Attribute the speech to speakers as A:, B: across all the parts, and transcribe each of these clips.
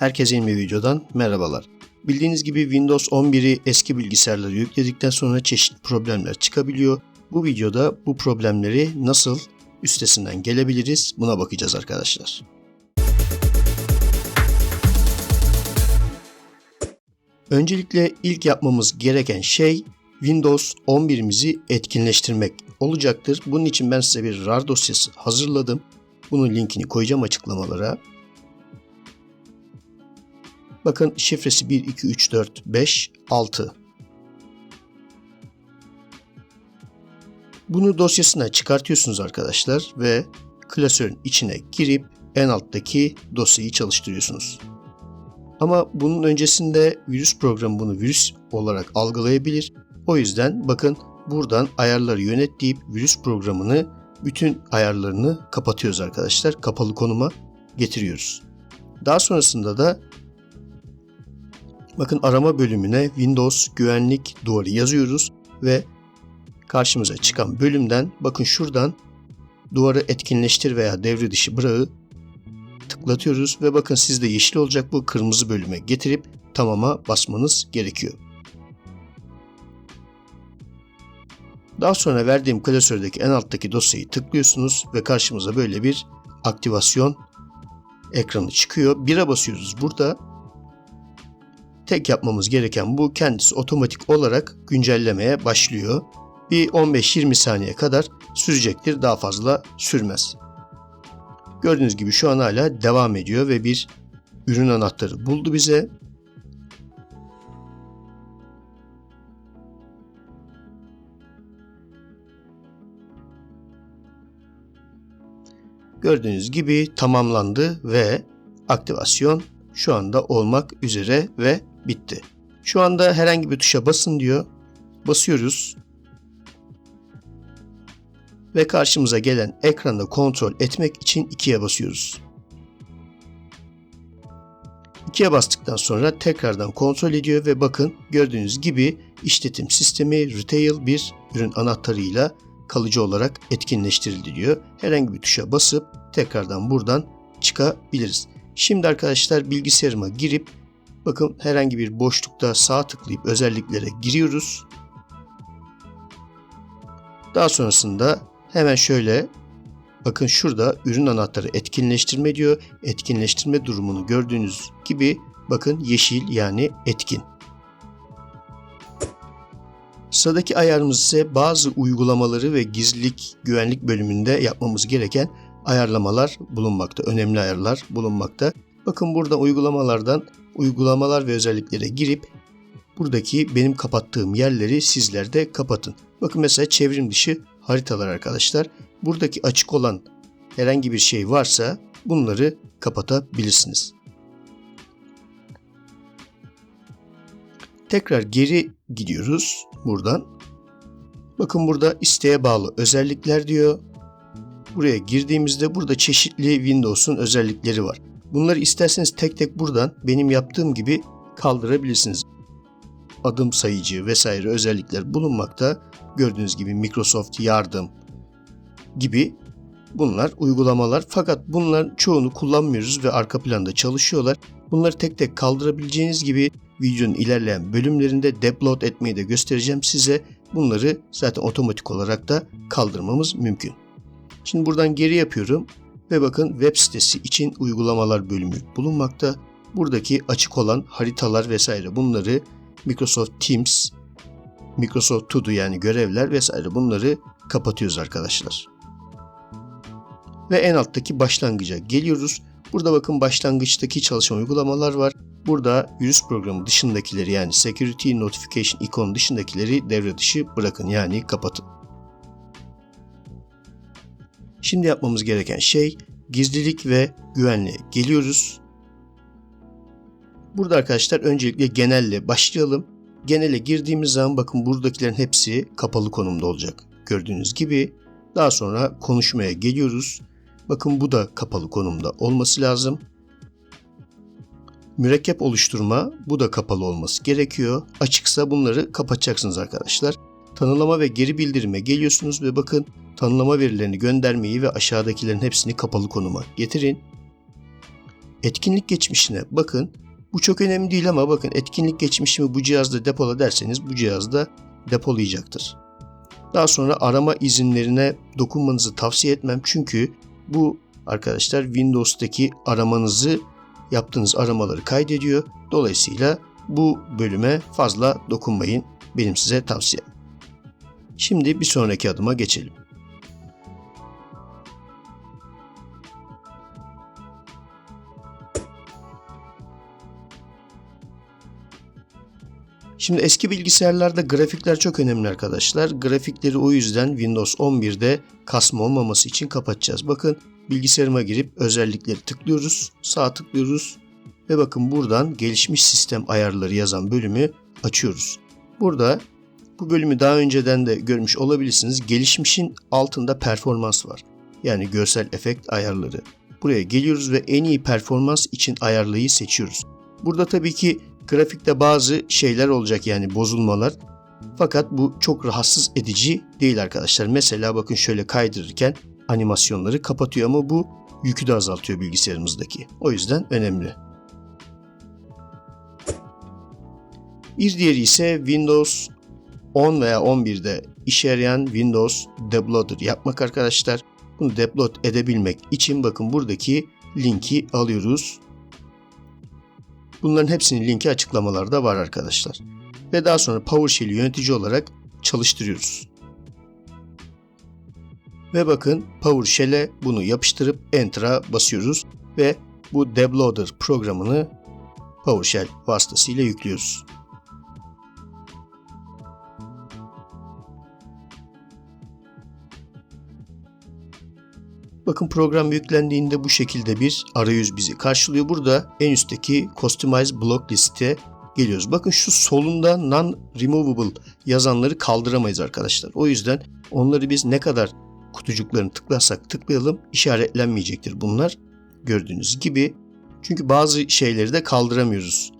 A: Herkese yeni bir videodan merhabalar. Bildiğiniz gibi Windows 11'i eski bilgisayarlara yükledikten sonra çeşitli problemler çıkabiliyor. Bu videoda bu problemleri nasıl üstesinden gelebiliriz buna bakacağız arkadaşlar. Öncelikle ilk yapmamız gereken şey Windows 11'imizi etkinleştirmek olacaktır. Bunun için ben size bir RAR dosyası hazırladım. Bunun linkini koyacağım açıklamalara. Bakın şifresi 1, 2, 3, 4, 5, 6. Bunu dosyasına çıkartıyorsunuz arkadaşlar ve klasörün içine girip en alttaki dosyayı çalıştırıyorsunuz. Ama bunun öncesinde virüs programı bunu virüs olarak algılayabilir. O yüzden bakın buradan ayarları yönet deyip virüs programını bütün ayarlarını kapatıyoruz arkadaşlar. Kapalı konuma getiriyoruz. Daha sonrasında da bakın arama bölümüne Windows güvenlik duvarı yazıyoruz ve karşımıza çıkan bölümden bakın şuradan duvarı etkinleştir veya devre dışı bırağı tıklatıyoruz ve bakın sizde yeşil olacak bu kırmızı bölüme getirip tamama basmanız gerekiyor. Daha sonra verdiğim klasördeki en alttaki dosyayı tıklıyorsunuz ve karşımıza böyle bir aktivasyon ekranı çıkıyor. 1'e basıyoruz burada. Tek yapmamız gereken bu kendisi otomatik olarak güncellemeye başlıyor. Bir 15-20 saniye kadar sürecektir. Daha fazla sürmez. Gördüğünüz gibi şu an hala devam ediyor ve bir ürün anahtarı buldu bize. Gördüğünüz gibi tamamlandı ve aktivasyon şu anda olmak üzere ve bitti. Şu anda herhangi bir tuşa basın diyor. Basıyoruz. Ve karşımıza gelen ekranda kontrol etmek için ikiye basıyoruz. İkiye bastıktan sonra tekrardan kontrol ediyor ve bakın gördüğünüz gibi işletim sistemi retail bir ürün anahtarıyla kalıcı olarak etkinleştirildi diyor. Herhangi bir tuşa basıp tekrardan buradan çıkabiliriz. Şimdi arkadaşlar bilgisayarıma girip bakın herhangi bir boşlukta sağ tıklayıp özelliklere giriyoruz. Daha sonrasında hemen şöyle bakın şurada ürün anahtarı etkinleştirme diyor. Etkinleştirme durumunu gördüğünüz gibi bakın yeşil yani etkin. Sıradaki ayarımız ise bazı uygulamaları ve gizlilik güvenlik bölümünde yapmamız gereken ayarlamalar bulunmakta. Önemli ayarlar bulunmakta. Bakın burada uygulamalardan uygulamalar ve özelliklere girip buradaki benim kapattığım yerleri sizler de kapatın. Bakın mesela çevrim dışı haritalar arkadaşlar. Buradaki açık olan herhangi bir şey varsa bunları kapatabilirsiniz. Tekrar geri gidiyoruz buradan. Bakın burada isteğe bağlı özellikler diyor. Buraya girdiğimizde burada çeşitli Windows'un özellikleri var. Bunları isterseniz tek tek buradan benim yaptığım gibi kaldırabilirsiniz. Adım sayıcı vesaire özellikler bulunmakta. Gördüğünüz gibi Microsoft yardım gibi bunlar uygulamalar. Fakat bunların çoğunu kullanmıyoruz ve arka planda çalışıyorlar. Bunları tek tek kaldırabileceğiniz gibi videonun ilerleyen bölümlerinde depload etmeyi de göstereceğim size. Bunları zaten otomatik olarak da kaldırmamız mümkün. Şimdi buradan geri yapıyorum ve bakın web sitesi için uygulamalar bölümü bulunmakta. Buradaki açık olan haritalar vesaire bunları Microsoft Teams, Microsoft To Do yani görevler vesaire bunları kapatıyoruz arkadaşlar. Ve en alttaki başlangıca geliyoruz. Burada bakın başlangıçtaki çalışan uygulamalar var. Burada virüs programı dışındakileri yani Security Notification ikon dışındakileri devre dışı bırakın yani kapatın. Şimdi yapmamız gereken şey gizlilik ve güvenliğe geliyoruz. Burada arkadaşlar öncelikle genelle başlayalım. Genele girdiğimiz zaman bakın buradakilerin hepsi kapalı konumda olacak. Gördüğünüz gibi daha sonra konuşmaya geliyoruz. Bakın bu da kapalı konumda olması lazım. Mürekkep oluşturma bu da kapalı olması gerekiyor. Açıksa bunları kapatacaksınız arkadaşlar. Tanılama ve geri bildirime geliyorsunuz ve bakın tanımlama verilerini göndermeyi ve aşağıdakilerin hepsini kapalı konuma getirin. etkinlik geçmişine bakın. Bu çok önemli değil ama bakın etkinlik geçmişimi bu cihazda depola derseniz bu cihazda depolayacaktır. Daha sonra arama izinlerine dokunmanızı tavsiye etmem çünkü bu arkadaşlar Windows'taki aramanızı yaptığınız aramaları kaydediyor. Dolayısıyla bu bölüme fazla dokunmayın. Benim size tavsiyem. Şimdi bir sonraki adıma geçelim. Şimdi eski bilgisayarlarda grafikler çok önemli arkadaşlar. Grafikleri o yüzden Windows 11'de kasma olmaması için kapatacağız. Bakın bilgisayarıma girip özellikleri tıklıyoruz. Sağ tıklıyoruz ve bakın buradan gelişmiş sistem ayarları yazan bölümü açıyoruz. Burada bu bölümü daha önceden de görmüş olabilirsiniz. Gelişmişin altında performans var. Yani görsel efekt ayarları. Buraya geliyoruz ve en iyi performans için ayarlayı seçiyoruz. Burada tabii ki grafikte bazı şeyler olacak yani bozulmalar. Fakat bu çok rahatsız edici değil arkadaşlar. Mesela bakın şöyle kaydırırken animasyonları kapatıyor ama bu yükü de azaltıyor bilgisayarımızdaki. O yüzden önemli. Bir diğeri ise Windows 10 veya 11'de işe yarayan Windows Debloader yapmak arkadaşlar. Bunu debload edebilmek için bakın buradaki linki alıyoruz. Bunların hepsinin linki açıklamalarda var arkadaşlar. Ve daha sonra PowerShell'i yönetici olarak çalıştırıyoruz. Ve bakın PowerShell'e bunu yapıştırıp Enter'a basıyoruz ve bu Debloader programını PowerShell vasıtasıyla yüklüyoruz. Bakın program yüklendiğinde bu şekilde bir arayüz bizi karşılıyor. Burada en üstteki Customize Block liste geliyoruz. Bakın şu solunda Non-Removable yazanları kaldıramayız arkadaşlar. O yüzden onları biz ne kadar kutucuklarını tıklarsak tıklayalım işaretlenmeyecektir bunlar. Gördüğünüz gibi. Çünkü bazı şeyleri de kaldıramıyoruz.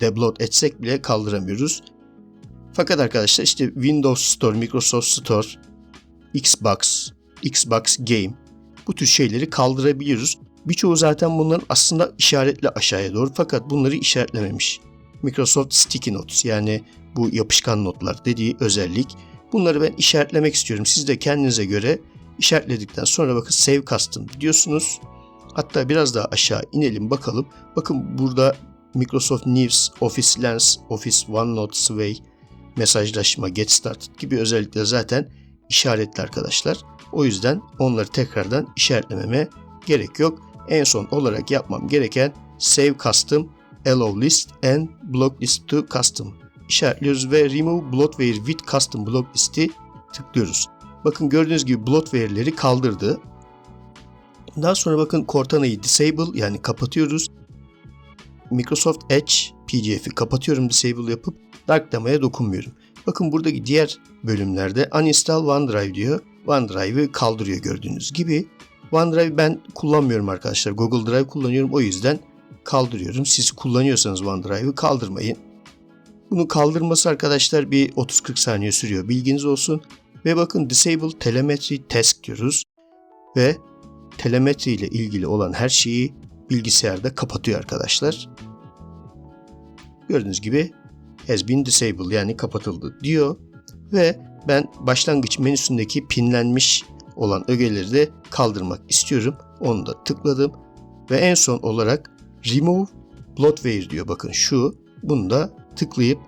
A: Debload etsek bile kaldıramıyoruz. Fakat arkadaşlar işte Windows Store, Microsoft Store, Xbox, Xbox Game bu tür şeyleri kaldırabiliyoruz. Birçoğu zaten bunların aslında işaretli aşağıya doğru fakat bunları işaretlememiş. Microsoft Sticky Notes yani bu yapışkan notlar dediği özellik. Bunları ben işaretlemek istiyorum. Siz de kendinize göre işaretledikten sonra bakın Save Custom diyorsunuz. Hatta biraz daha aşağı inelim bakalım. Bakın burada Microsoft News, Office Lens, Office OneNote Sway, mesajlaşma, Get Started gibi özellikler zaten işaretli arkadaşlar. O yüzden onları tekrardan işaretlememe gerek yok. En son olarak yapmam gereken Save Custom, Allow List and Block List to Custom işaretliyoruz ve Remove Bloatware with Custom Block List'i tıklıyoruz. Bakın gördüğünüz gibi bloatware'leri kaldırdı. Daha sonra bakın Cortana'yı disable yani kapatıyoruz. Microsoft Edge PDF'i kapatıyorum disable yapıp Dark Dama'ya dokunmuyorum. Bakın buradaki diğer bölümlerde uninstall OneDrive diyor. OneDrive'ı kaldırıyor gördüğünüz gibi. OneDrive ben kullanmıyorum arkadaşlar. Google Drive kullanıyorum. O yüzden kaldırıyorum. Siz kullanıyorsanız OneDrive'ı kaldırmayın. Bunu kaldırması arkadaşlar bir 30-40 saniye sürüyor. Bilginiz olsun. Ve bakın Disable Telemetry Task diyoruz. Ve telemetri ile ilgili olan her şeyi bilgisayarda kapatıyor arkadaşlar. Gördüğünüz gibi has been disabled yani kapatıldı diyor. Ve ben başlangıç menüsündeki pinlenmiş olan ögeleri de kaldırmak istiyorum. Onu da tıkladım. Ve en son olarak remove bloatware diyor. Bakın şu. Bunu da tıklayıp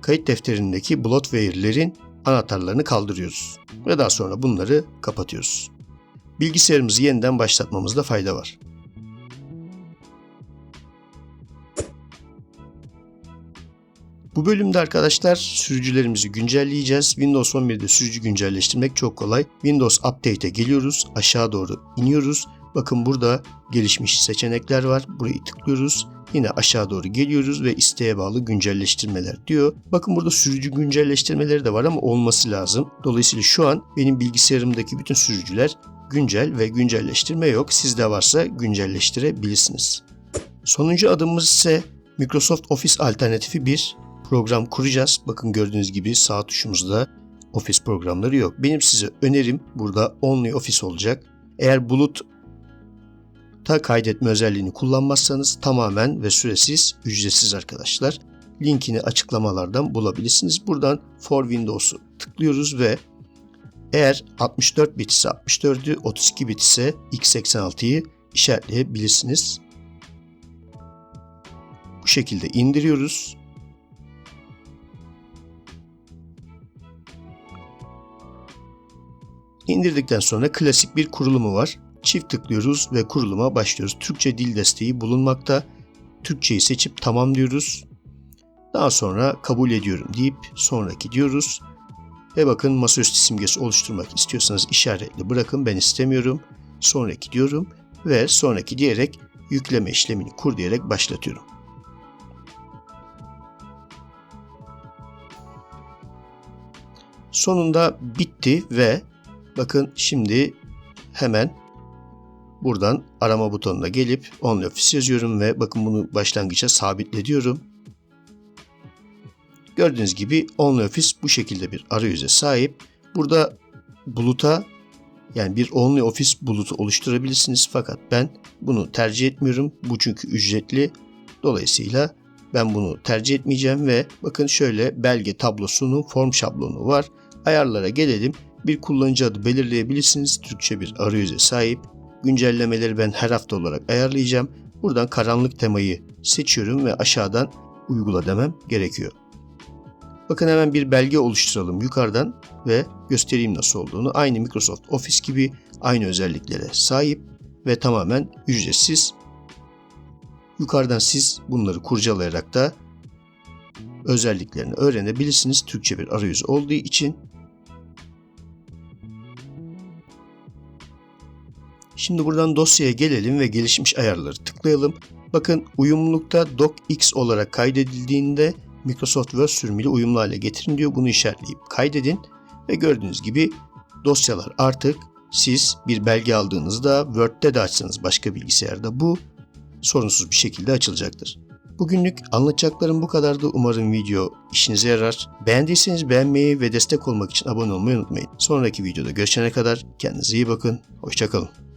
A: kayıt defterindeki bloatware'lerin anahtarlarını kaldırıyoruz. Ve daha sonra bunları kapatıyoruz. Bilgisayarımızı yeniden başlatmamızda fayda var. Bu bölümde arkadaşlar sürücülerimizi güncelleyeceğiz. Windows 11'de sürücü güncelleştirmek çok kolay. Windows Update'e geliyoruz. Aşağı doğru iniyoruz. Bakın burada gelişmiş seçenekler var. Burayı tıklıyoruz. Yine aşağı doğru geliyoruz ve isteğe bağlı güncelleştirmeler diyor. Bakın burada sürücü güncelleştirmeleri de var ama olması lazım. Dolayısıyla şu an benim bilgisayarımdaki bütün sürücüler güncel ve güncelleştirme yok. Sizde varsa güncelleştirebilirsiniz. Sonuncu adımımız ise Microsoft Office alternatifi bir program kuracağız. Bakın gördüğünüz gibi sağ tuşumuzda Office programları yok. Benim size önerim burada Only Office olacak. Eğer bulut Word'da kaydetme özelliğini kullanmazsanız tamamen ve süresiz ücretsiz arkadaşlar. Linkini açıklamalardan bulabilirsiniz. Buradan For Windows'u tıklıyoruz ve eğer 64 bit ise 64'ü, 32 bit ise x86'yı işaretleyebilirsiniz. Bu şekilde indiriyoruz. İndirdikten sonra klasik bir kurulumu var. Çift tıklıyoruz ve kuruluma başlıyoruz. Türkçe dil desteği bulunmakta. Türkçeyi seçip tamam diyoruz. Daha sonra kabul ediyorum deyip sonraki diyoruz. Ve bakın masaüstü simgesi oluşturmak istiyorsanız işaretli bırakın ben istemiyorum. Sonraki diyorum ve sonraki diyerek yükleme işlemini kur diyerek başlatıyorum. Sonunda bitti ve bakın şimdi hemen buradan arama butonuna gelip OnlyOffice yazıyorum ve bakın bunu başlangıça sabitle diyorum. Gördüğünüz gibi OnlyOffice bu şekilde bir arayüze sahip. Burada buluta yani bir OnlyOffice bulutu oluşturabilirsiniz fakat ben bunu tercih etmiyorum. Bu çünkü ücretli. Dolayısıyla ben bunu tercih etmeyeceğim ve bakın şöyle belge tablosunun form şablonu var. Ayarlara gelelim. Bir kullanıcı adı belirleyebilirsiniz. Türkçe bir arayüze sahip. Güncellemeleri ben her hafta olarak ayarlayacağım. Buradan karanlık temayı seçiyorum ve aşağıdan uygula demem gerekiyor. Bakın hemen bir belge oluşturalım yukarıdan ve göstereyim nasıl olduğunu. Aynı Microsoft Office gibi aynı özelliklere sahip ve tamamen ücretsiz. Yukarıdan siz bunları kurcalayarak da özelliklerini öğrenebilirsiniz. Türkçe bir arayüz olduğu için. Şimdi buradan dosyaya gelelim ve gelişmiş ayarları tıklayalım. Bakın uyumlulukta docx olarak kaydedildiğinde Microsoft Word sürümüyle uyumlu hale getirin diyor. Bunu işaretleyip kaydedin ve gördüğünüz gibi dosyalar artık siz bir belge aldığınızda Word'de de açsanız başka bilgisayarda bu sorunsuz bir şekilde açılacaktır. Bugünlük anlatacaklarım bu kadardı. Umarım video işinize yarar. Beğendiyseniz beğenmeyi ve destek olmak için abone olmayı unutmayın. Sonraki videoda görüşene kadar kendinize iyi bakın. Hoşçakalın.